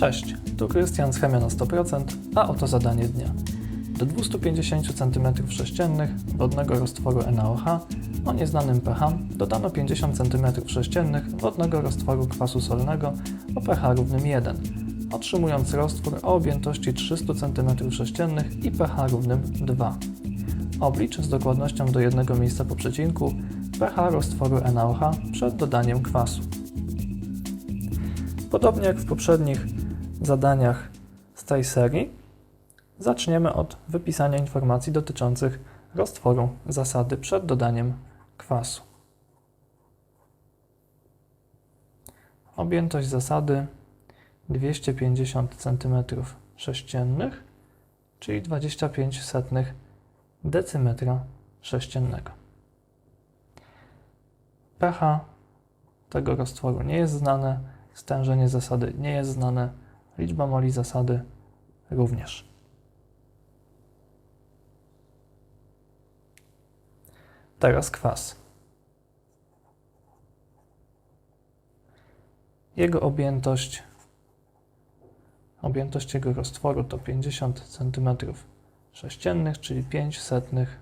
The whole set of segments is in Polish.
Cześć, tu Krystian z Chemia na 100%, a oto zadanie dnia. Do 250 cm3 wodnego roztworu NaOH o nieznanym pH dodano 50 cm3 wodnego roztworu kwasu solnego o pH równym 1, otrzymując roztwór o objętości 300 cm3 i pH równym 2. Oblicz z dokładnością do jednego miejsca po przecinku pH roztworu NaOH przed dodaniem kwasu. Podobnie jak w poprzednich zadaniach z tej serii, zaczniemy od wypisania informacji dotyczących roztworu zasady przed dodaniem kwasu. Objętość zasady 250 cm3, czyli 25 setnych decymetra sześciennego. pH tego roztworu nie jest znane, stężenie zasady nie jest znane, liczba moli zasady również. Teraz kwas. Jego objętość, objętość jego roztworu to 50 cm sześciennych, czyli 5 setnych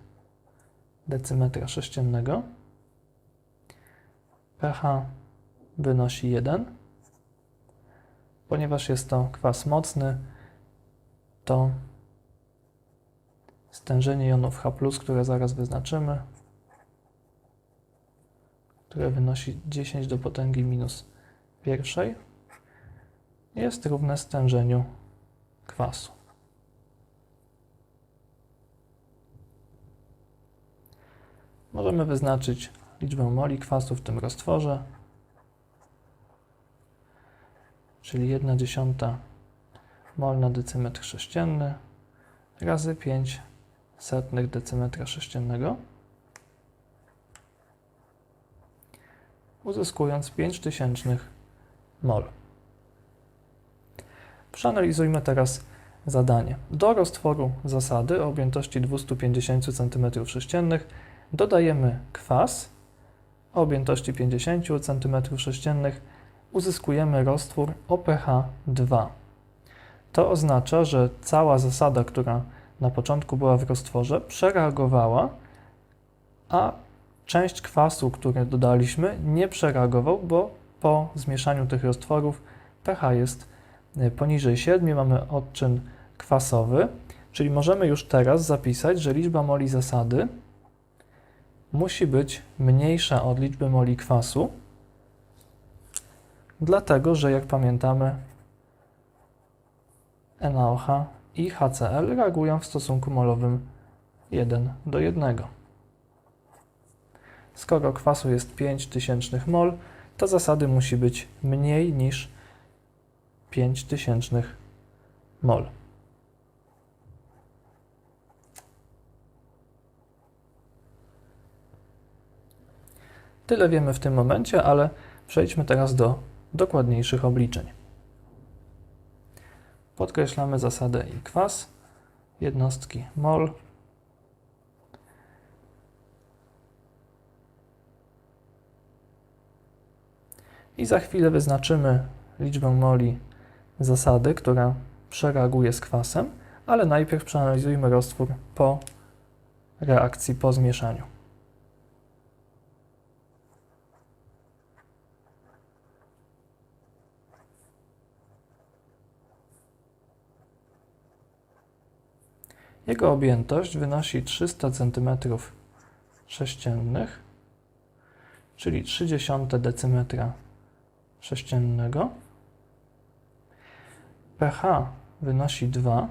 decymetra sześciennego. pH wynosi 1. Ponieważ jest to kwas mocny, to stężenie jonów H+, które zaraz wyznaczymy, które wynosi 10 do potęgi minus pierwszej, jest równe stężeniu kwasu. Możemy wyznaczyć liczbę moli kwasu w tym roztworze, czyli 1 dziesiąta mol na decymetr sześcienny razy 5 setnych decymetra sześciennego, uzyskując 5 tysięcznych mol. Przeanalizujmy teraz zadanie. Do roztworu zasady o objętości 250 cm3 dodajemy kwas o objętości 50 cm3 uzyskujemy roztwór o pH 2. To oznacza, że cała zasada, która na początku była w roztworze, przereagowała, a część kwasu, który dodaliśmy, nie przereagował, bo po zmieszaniu tych roztworów pH jest y, poniżej 7, mamy odczyn kwasowy, czyli możemy już teraz zapisać, że liczba moli zasady musi być mniejsza od liczby moli kwasu, dlatego że jak pamiętamy NaOH i HCl reagują w stosunku molowym 1 do 1. Skoro kwasu jest 5000 mol, to zasady musi być mniej niż 5000 mol. Tyle wiemy w tym momencie, ale przejdźmy teraz do dokładniejszych obliczeń. Podkreślamy zasadę i kwas, jednostki mol. I za chwilę wyznaczymy liczbę moli zasady, która przereaguje z kwasem, ale najpierw przeanalizujmy roztwór po reakcji, po zmieszaniu. Jego objętość wynosi 300 cm sześciennych, czyli 0,3 decymetra sześciennego. pH wynosi 2.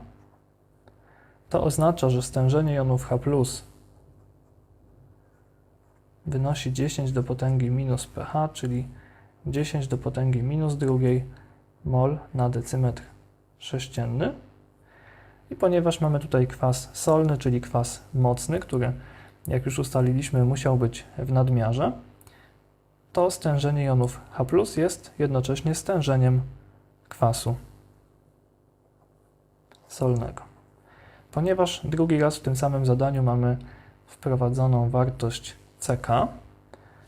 To oznacza, że stężenie jonów H wynosi 10 do potęgi minus pH, czyli 10 do potęgi minus drugiej mol na decymetr sześcienny. I ponieważ mamy tutaj kwas solny, czyli kwas mocny, który, jak już ustaliliśmy, musiał być w nadmiarze, to stężenie jonów H jest jednocześnie stężeniem kwasu solnego. Ponieważ drugi raz w tym samym zadaniu mamy wprowadzoną wartość CK,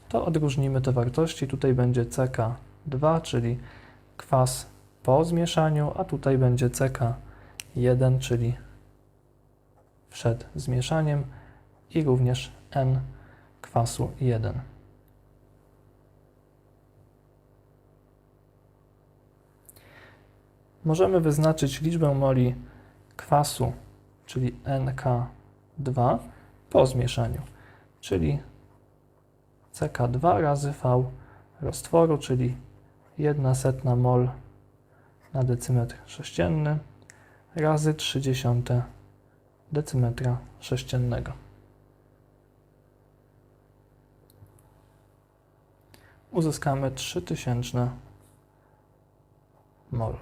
to odróżnimy te wartości. Tutaj będzie CK2, czyli kwas po zmieszaniu, a tutaj będzie CK1, czyli przed zmieszaniem i również N kwasu 1. Możemy wyznaczyć liczbę moli kwasu, czyli NK2 po zmieszaniu, czyli CK2 razy V roztworu, czyli 1 setna mol na decymetr sześcienny razy 30 decymetra sześciennego. Uzyskamy 3000 mol.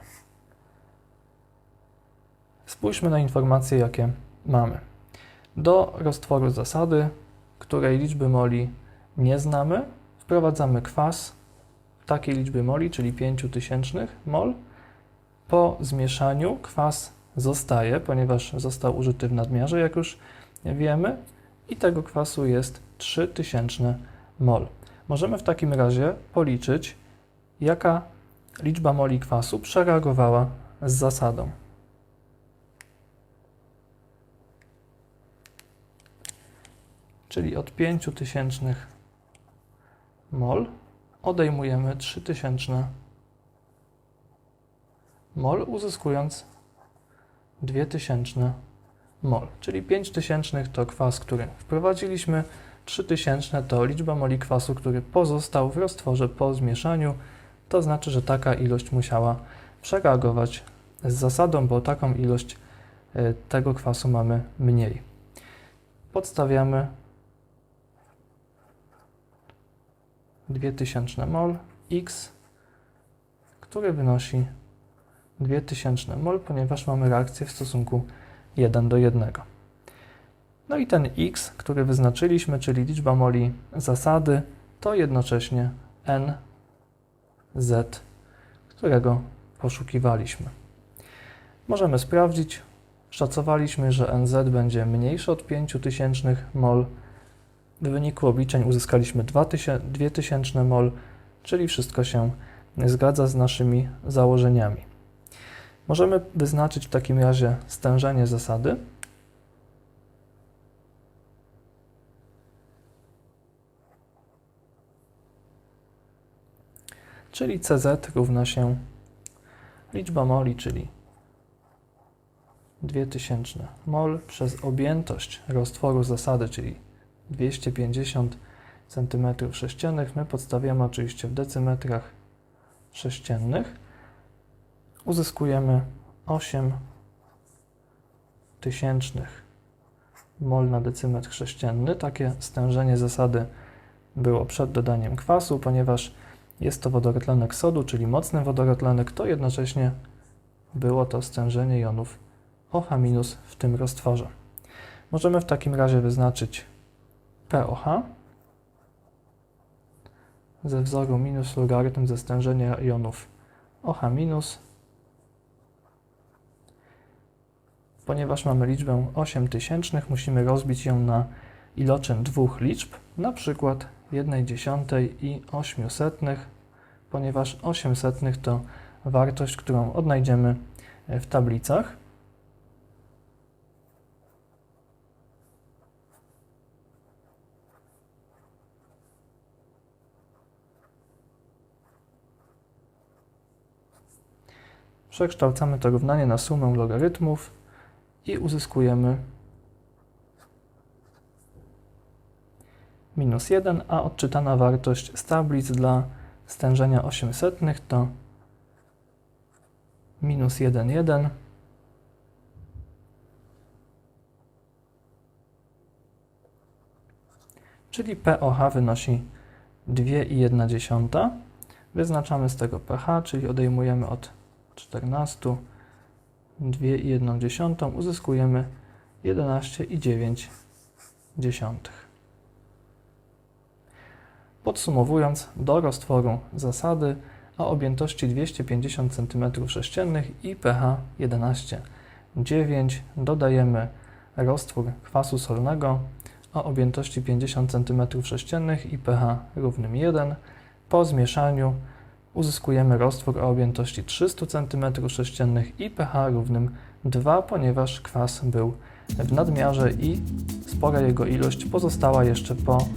Spójrzmy na informacje, jakie mamy. Do roztworu zasady, której liczby moli nie znamy, wprowadzamy kwas takiej liczby moli, czyli 5000 mol. Po zmieszaniu kwas zostaje, ponieważ został użyty w nadmiarze, jak już wiemy, i tego kwasu jest 3000 mol. Możemy w takim razie policzyć, jaka liczba moli kwasu przereagowała z zasadą. Czyli od 5000 mol odejmujemy 3000 mol, uzyskując 2000 mol. Czyli 5000 to kwas, który wprowadziliśmy, 3000 to liczba moli kwasu, który pozostał w roztworze po zmieszaniu. To znaczy, że taka ilość musiała przereagować z zasadą, bo taką ilość e, tego kwasu mamy mniej. Podstawiamy 2000 mol x, który wynosi 2000 mol, ponieważ mamy reakcję w stosunku 1 do 1. No i ten x, który wyznaczyliśmy, czyli liczba moli zasady, to jednocześnie n z, którego poszukiwaliśmy. Możemy sprawdzić. Szacowaliśmy, że nz będzie mniejsze od 5000 mol. W wyniku obliczeń uzyskaliśmy 2000 mol, czyli wszystko się zgadza z naszymi założeniami. Możemy wyznaczyć w takim razie stężenie zasady. Czyli CZ równa się liczba moli, czyli 2000 mol przez objętość roztworu zasady, czyli 250 cm3. My podstawiamy oczywiście w decymetrach sześciennych uzyskujemy 8 tysięcznych mol na decymetr sześcienny. Takie stężenie zasady było przed dodaniem kwasu, ponieważ jest to wodorotlenek sodu, czyli mocny wodorotlenek, to jednocześnie było to stężenie jonów OH- w tym roztworze. Możemy w takim razie wyznaczyć POH ze wzoru minus logarytm ze stężenia jonów OH- Ponieważ mamy liczbę 8000, musimy rozbić ją na iloczyn dwóch liczb, na przykład 1 dziesiątej i 800, ponieważ 800 to wartość, którą odnajdziemy w tablicach. Przekształcamy to równanie na sumę logarytmów i uzyskujemy minus 1, a odczytana wartość z tablic dla stężenia 800 to minus 1, 1. Czyli POH wynosi 2,1. Wyznaczamy z tego pH, czyli odejmujemy od 14 2,1 uzyskujemy 11,9. Podsumowując, do roztworu zasady o objętości 250 cm3 i pH 11,9 dodajemy roztwór kwasu solnego o objętości 50 cm3 i pH równym 1. Po zmieszaniu uzyskujemy roztwór o objętości 300 cm3 i pH równym 2, ponieważ kwas był w nadmiarze i spora jego ilość pozostała jeszcze po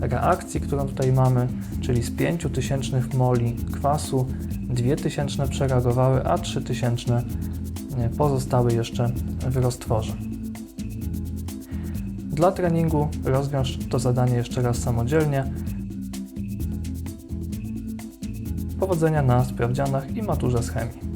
reakcji, którą tutaj mamy, czyli z 5000 moli kwasu 2000 przereagowały, a 3000 nie, pozostały jeszcze w roztworze. Dla treningu rozwiąż to zadanie jeszcze raz samodzielnie. Powodzenia na sprawdzianach i maturze z chemii.